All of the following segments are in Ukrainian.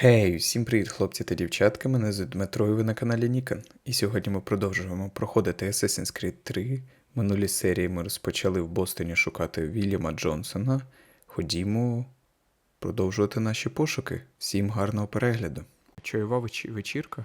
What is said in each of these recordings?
Гей, всім привіт, хлопці та дівчатка. Мене звуть Дмитро, і ви на каналі Нікон. І сьогодні ми продовжуємо проходити Assassin's Creed 3. Минулі серії ми розпочали в Бостоні шукати Вільяма Джонсона. Ходімо продовжувати наші пошуки. Всім гарного перегляду. Чайова веч- вечірка?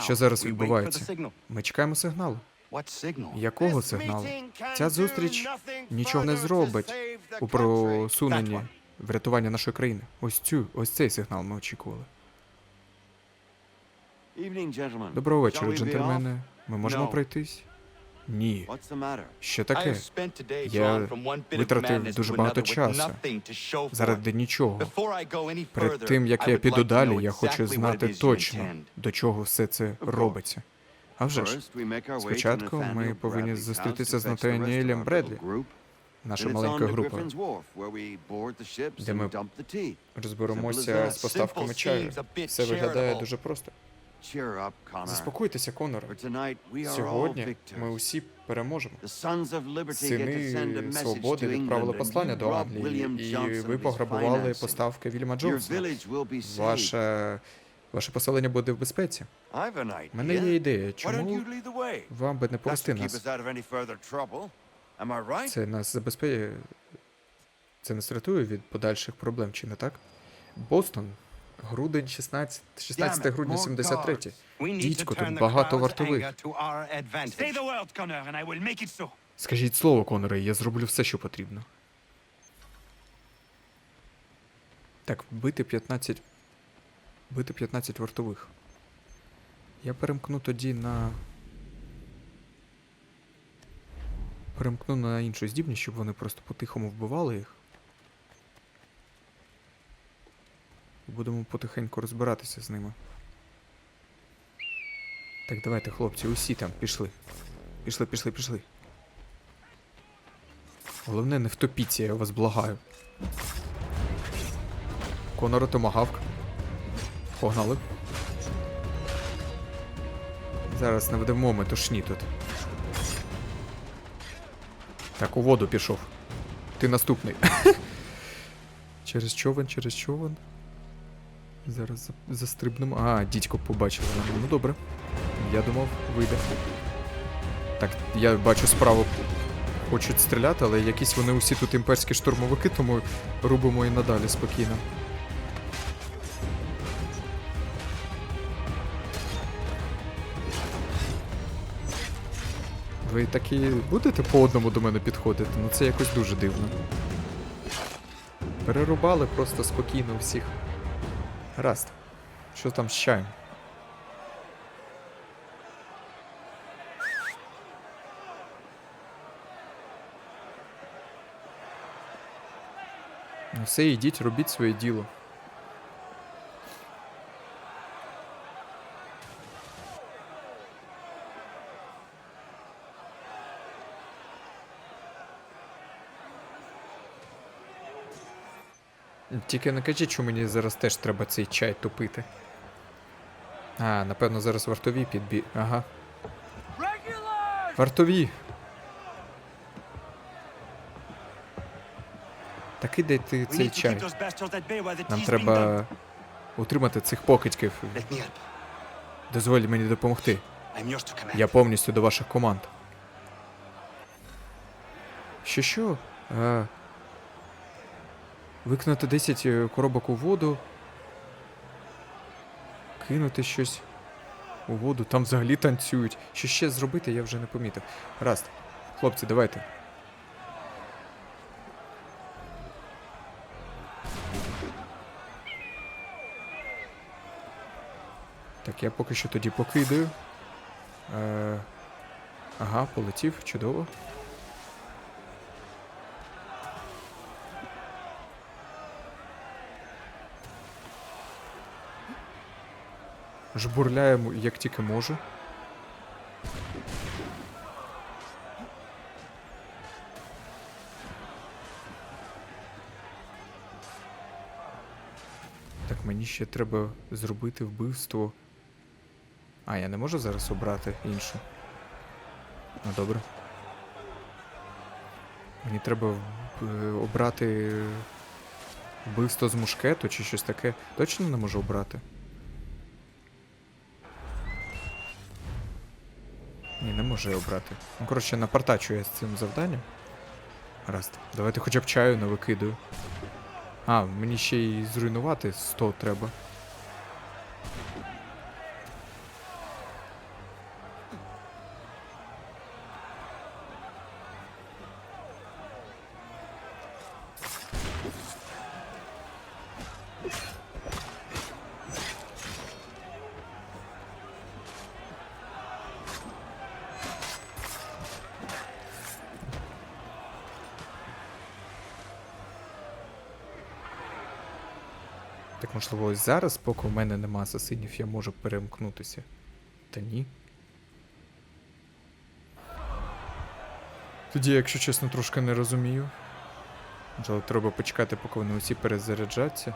Що зараз відбувається? Ми чекаємо сигналу. Якого Якого сигналу? Ця зустріч нічого не зробить у просуненні врятування нашої країни. Ось цю, ось цей сигнал ми очікували. Доброго вечора, джентльмени. Ми можемо пройтись? Ні. Що таке? Я витратив дуже багато часу Заради нічого. Перед тим, як я піду далі, я хочу знати точно, до чого все це робиться. А вже ж, Спочатку ми повинні зустрітися з Натаніелем Бредлі, наша маленька група, де ми розберемося з поставками чаю. Все виглядає дуже просто. Заспокойтеся, Коноре. Сьогодні ми усі переможемо. Сини свободи відправили послання до Англії, і ви пограбували поставки Вільяма Джонсона. Ваше, ваше поселення буде в безпеці. У мене є ідея, чому Вам би не повести нас. Це нас забезпечує. Це нас рятує від подальших проблем, чи не так? Бостон, грудень 16, 16 грудня 73. Дідько, тут багато вартових. Скажіть слово, Коноре, і я зроблю все, що потрібно. Так, вбити 15. Вбити 15 вартових. Я перемкну тоді на. Перемкну на іншу здібність, щоб вони просто по-тихому вбивали їх. Будемо потихеньку розбиратися з ними. Так, давайте, хлопці, усі там, пішли. Пішли, пішли, пішли. Головне, не втопіться, я вас благаю. Конора Томагавк. Погнали. Зараз наведемо метушні тут. Так, у воду пішов. Ти наступний. через човен, через човен. Зараз застрибнемо. А, дідько побачив. мене. Ну добре. Я думав, вийде. Так, я бачу справу. Хочуть стріляти, але якісь вони усі тут імперські штурмовики, тому рубимо і надалі спокійно. Ви такі будете по одному до мене підходити? Ну це якось дуже дивно. Перерубали просто спокійно всіх. Гаразд. Що там з чаєм? Ну все, йдіть, робіть своє діло. Тільки не кажіть, що мені зараз теж треба цей чай топити. А, напевно, зараз вартові підбі. Ага. Вартові! Так кидайте We цей чай. Нам треба утримати цих покидьків. Дозволь мені допомогти. Я повністю до ваших команд. Що що? А, викинути 10 е, коробок у воду. Кинути щось у воду. Там взагалі танцюють. Що ще зробити, я вже не помітив. Раст. Хлопці, давайте. Так, я поки що тоді покидаю. Е, ага, полетів, чудово. Жбурляємо як тільки можу. Так, мені ще треба зробити вбивство. А, я не можу зараз обрати іншу. Ну добре. Мені треба е, обрати вбивство з мушкету чи щось таке. Точно не можу обрати. Я обрати. Ну, коротше, напартачу я з цим завданням. Гаразд. Давайте хоча б чаю не викидаю. А, мені ще й зруйнувати 100 треба. Так можливо, ось зараз, поки в мене нема асасинів, я можу перемкнутися. Та ні. Тоді, якщо чесно, трошки не розумію. Але треба почекати, поки вони усі перезаряджаться.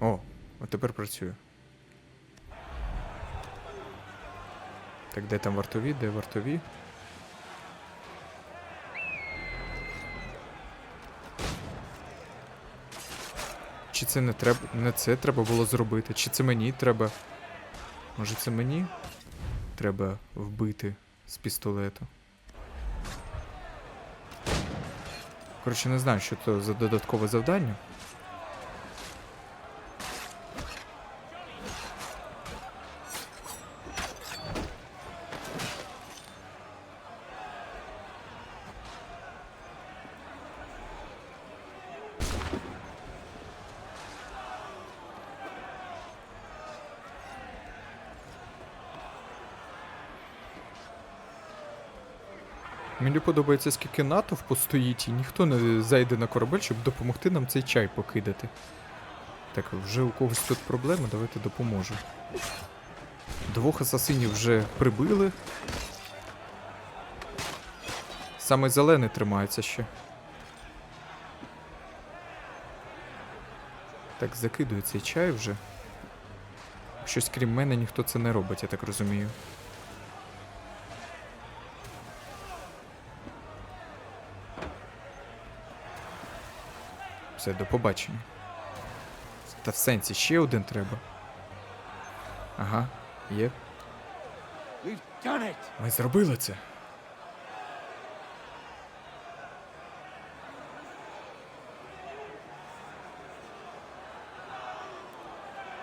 О, от тепер працює. Так, де там вартові, де вартові? Це не треба. Не це треба було зробити? Чи це мені треба. Може це мені треба вбити з пістолету? Коротше, не знаю, що це за додаткове завдання. Мені подобається, скільки натовпу стоїть, і ніхто не зайде на корабель, щоб допомогти нам цей чай покидати. Так, вже у когось тут проблеми, давайте допоможу. Двох асасинів вже прибили. Саме зелений тримається ще. Так, закидую цей чай вже. Щось крім мене ніхто це не робить, я так розумію. Все, до побачення. Та в сенсі ще один треба. Ага, є. Ми зробили це.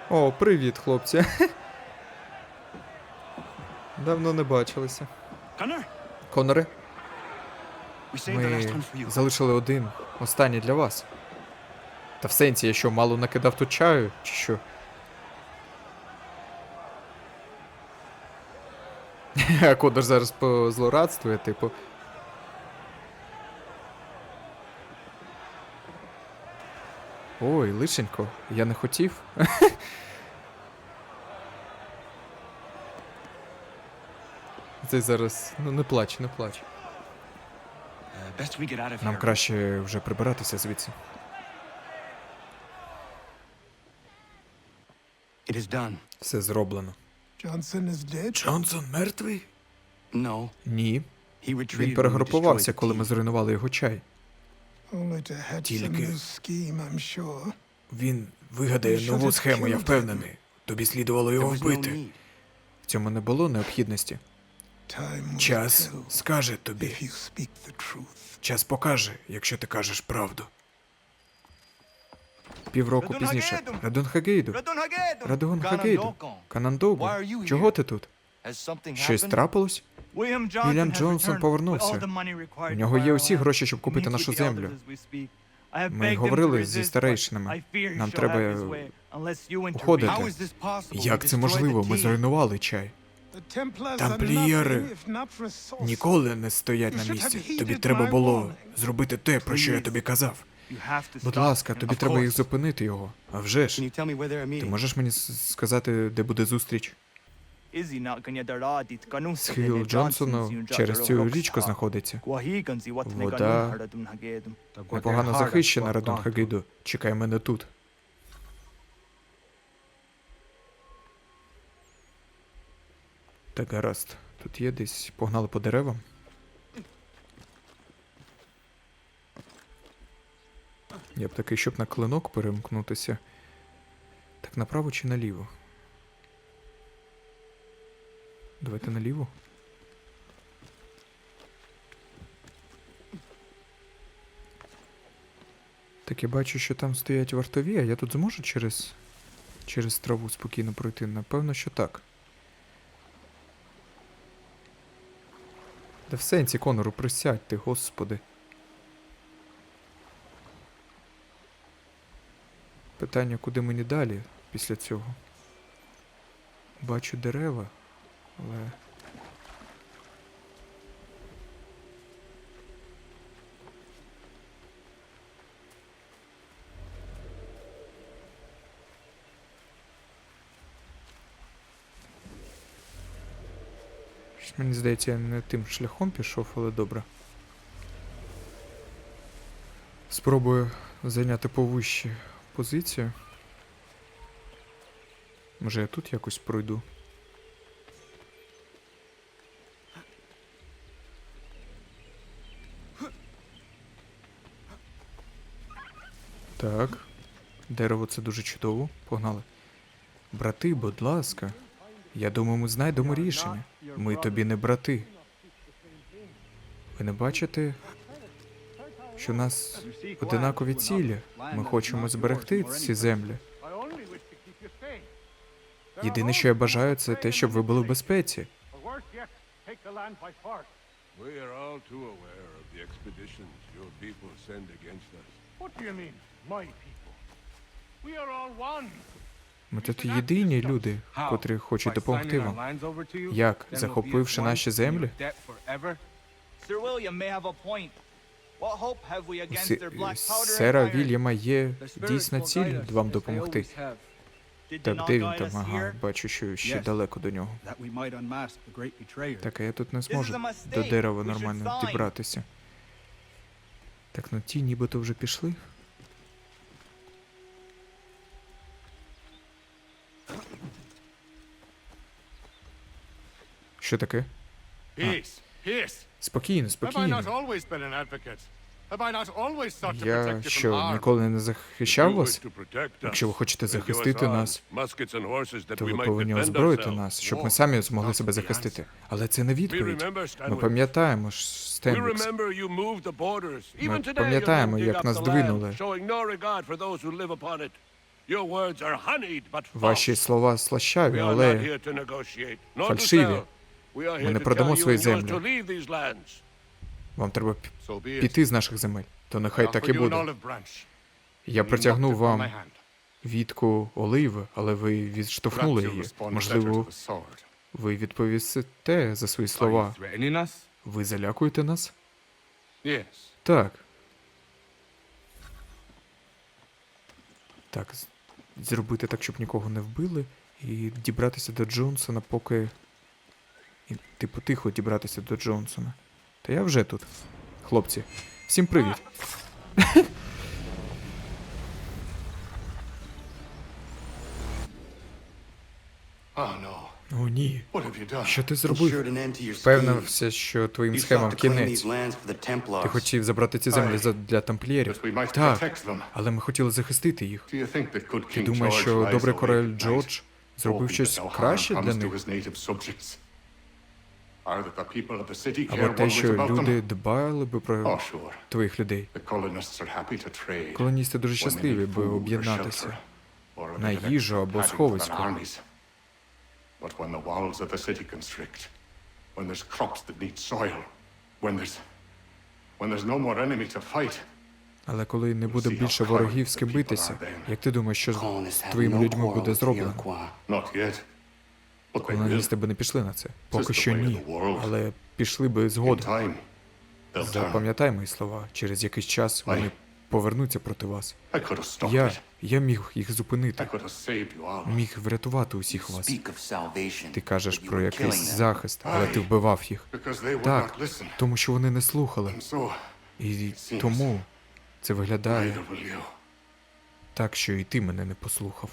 О, привіт, хлопці. Давно не бачилися. Last ми залишили один, останній для вас. Та в сенсі, я що, мало накидав тут чаю, чи що? А Конор зараз позлорадствує, типу. Ой, лишенько, я не хотів. Це зараз. Ну не плач, не плач. Нам краще вже прибиратися звідси. It is done. Все зроблено. Johnson is dead. Джонсон мертвий? No, Ні. he retreated. Він перегрупувався, коли ми зруйнували його чай. Only to hatch some Тільки- new scheme, I'm sure. Він вигадає нову схему, я впевнений. Тобі слідувало There його was no вбити. need. В цьому не було необхідності. Time will Час tell скаже тобі. if you speak the truth. Час покаже, якщо ти кажеш правду. Півроку пізніше. Радун Хагейду. Радун Хагейду! Канандогу. Чого ти тут? Щось трапилось? Вільям Джонсон повернувся. У нього є усі гроші, щоб купити нашу землю. Ми говорили зі старейшинами. Нам треба, уходити. Як це можливо? Ми зруйнували чай. Тамплієри. Ніколи не стоять на місці. Тобі треба було зробити те, про що я тобі казав. Будь ласка, тобі треба їх зупинити його. А вже ж. Ти можеш мені сказати, де буде зустріч? Схил Джонсону через цю річку знаходиться. Вода. Непогано захищена Радун Хагейду. Чекай мене тут. Так, гаразд. Тут є десь. Погнали по деревам. Я б такий, щоб на клинок перемкнутися. Так направо чи наліво? Давайте наліво. Так я бачу, що там стоять вартові, а я тут зможу через. через траву спокійно пройти? Напевно, що так. Та в сенсі, Конору, присядьте, господи. Питання, куди мені далі після цього? Бачу дерева, але. Мені здається, я не тим шляхом пішов, але добре. Спробую зайняти повищі позицію. Може я тут якось пройду? Так. Дерево це дуже чудово. Погнали. Брати, будь ласка. Я думаю, ми знайдемо рішення. Ми тобі не брати. Ви не бачите, що у нас одинакові цілі. Ми хочемо зберегти ці землі. Єдине, що я бажаю, це те, щоб ви були в безпеці. Ми тут єдині люди, котрі хочуть допомогти вам. Як? Захопивши наші землі? Powder Сера? Вільяма є дійсна ціль вам допомогти. Так де він там? Ага, бачу, що ще далеко до нього. Так, а я тут не зможу до дерева нормально дібратися. Так, ну ті нібито вже пішли. Що таке? Peace. Спокійно, спокійно. Я що, ніколи не захищав вас? Якщо ви хочете захистити нас, то ви повинні озброїти нас, щоб ми самі змогли себе захистити. Але це не відповідь. Ми пам'ятаємо Стенвікс. Ми пам'ятаємо, як нас двинули. Ваші слова слащаві, але фальшиві. Ми не продамо свої землі. вам треба піти з наших земель. То нехай так і буде. Я протягнув вам вітку оливи, але ви відштовхнули її. Можливо, ви відповісите за свої слова. Ви залякуєте нас? Так. Так, зробити так, щоб нікого не вбили, і дібратися до Джонсона, поки. І, типу, тихо дібратися до Джонсона. Та я вже тут. Хлопці, всім привіт. Oh. О, ні. Що ти зробив? Впевнився, що твоїм схемам кінець. Ти хотів забрати ці землі для тамплієрів. Так, але ми хотіли захистити їх. Ти думаєш, що добрий король Джордж зробив щось краще для них? Або те, що люди дбали би Oh, про твоїх людей. Колоністи дуже щасливі, би об'єднатися. на їжу або сховисько. armies. But when the walls of the city constrict, when there's crops that need soil, when there's when there's no more enemy to fight, Але коли не буде більше ворогів з ким битися, як ти думаєш, що з твоїми людьми буде зроблено? Yet. Колоністи би не пішли на це. Поки що ні. Але пішли би згодом. Запам'ятай мої слова. Через якийсь час вони повернуться проти вас. Я, я міг їх зупинити, міг врятувати усіх вас. Ти кажеш про якийсь захист, але ти вбивав їх. Так, тому що вони не слухали. І тому це виглядає так, що і ти мене не послухав.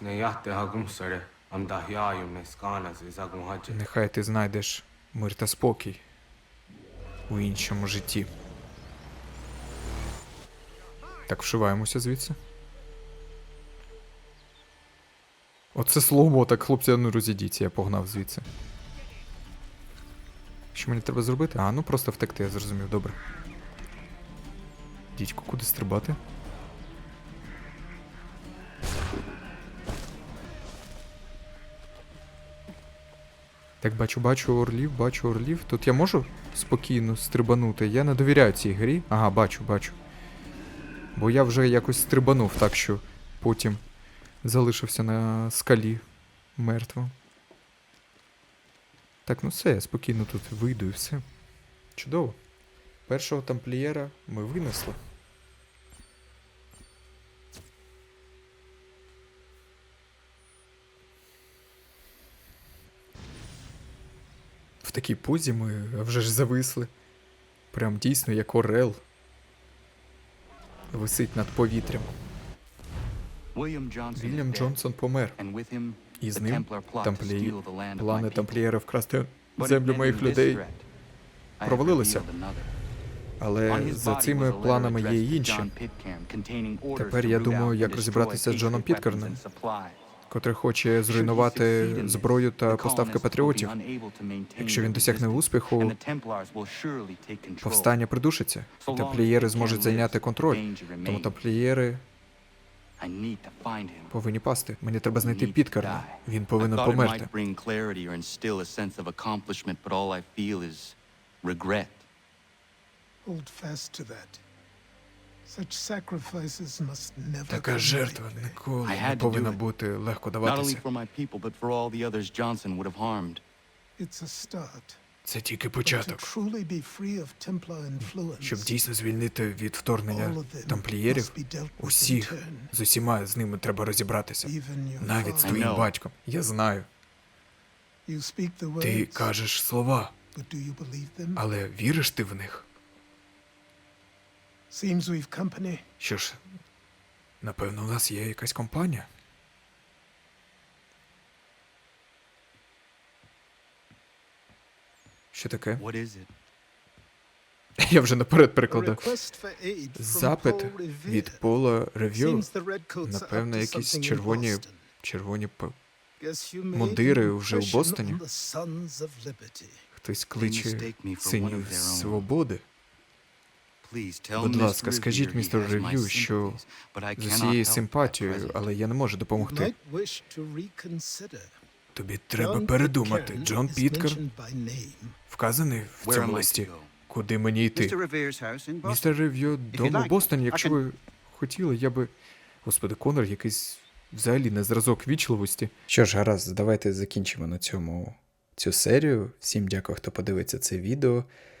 Ne jahte hagumsare, am dahjaju ne skanas isagun hadje. Нехай ти знайдеш мир та спокій. у іншому житті. Так, вшиваємося звідси. Оце слово, так, хлопці, ну розійдіться, я погнав звідси. Що мені треба зробити? А, ну просто втекти, я зрозумів, добре. Дідько, куди стрибати? Так, бачу, бачу орлів, бачу орлів. Тут я можу спокійно стрибанути. Я не довіряю цій грі. Ага, бачу, бачу. Бо я вже якось стрибанув, так що потім залишився на скалі мертвим. Так, ну все, я спокійно тут вийду і все. Чудово. Першого тамплієра ми винесли. В такій позі ми вже ж зависли. Прям дійсно як орел. Висить над повітрям. Вільям Джонсон помер. І з ним тамплії, плани тамплієра вкрасти землю моїх людей. провалилися. Але за цими планами є й інші, Тепер я думаю, як розібратися з Джоном Patriot котрий хоче зруйнувати зброю та поставки патріотів. Якщо він досягне успіху, повстання придушиться, і тамплієри зможуть зайняти контроль. Тому тамплієри повинні пасти. Мені треба знайти die. Він повинен померти. Hold fast to that. Така жертва ніколи I не had to do повинна бути легко Not only даватися. for my people, but for all the others Johnson would have harmed. It's a start. Це тільки початок. truly be free of Templar influence, Щоб дійсно звільнити від all вторгнення тамплієрів, must be dealt with in усіх turn. з усіма з ними треба розібратися. Even your Навіть з father. твоїм батьком. Я знаю. You speak the Ти words, кажеш слова, but do you believe them? але віриш ти в них? Seems we've company. Що ж, напевно, у нас є якась компанія. Що таке? What is it? Я вже наперед A перекладав. request for aid from Запит від Пола Рев'ю. Seems the Redcoats are up Напевно, якісь червоні, червоні мундири вже у Бостоні. on the Sons of Liberty. Хтось кличе me for one of синів their own. свободи. Please tell Будь ласка, скажіть містеру Рев'ю, що sympathies, but I з cannot усією симпатією, але я не можу допомогти. might wish to reconsider. Тобі треба передумати. Джон name. вказаний в цьому листі. Куди мені йти? Revere's house in Boston. Містер Рев'ю, дому в Бостоні, якщо ви хотіли, я би. Господи, Конор якийсь взагалі не зразок вічливості. Що ж, гаразд, давайте закінчимо на цьому цю серію. Всім дякую, хто подивиться це відео.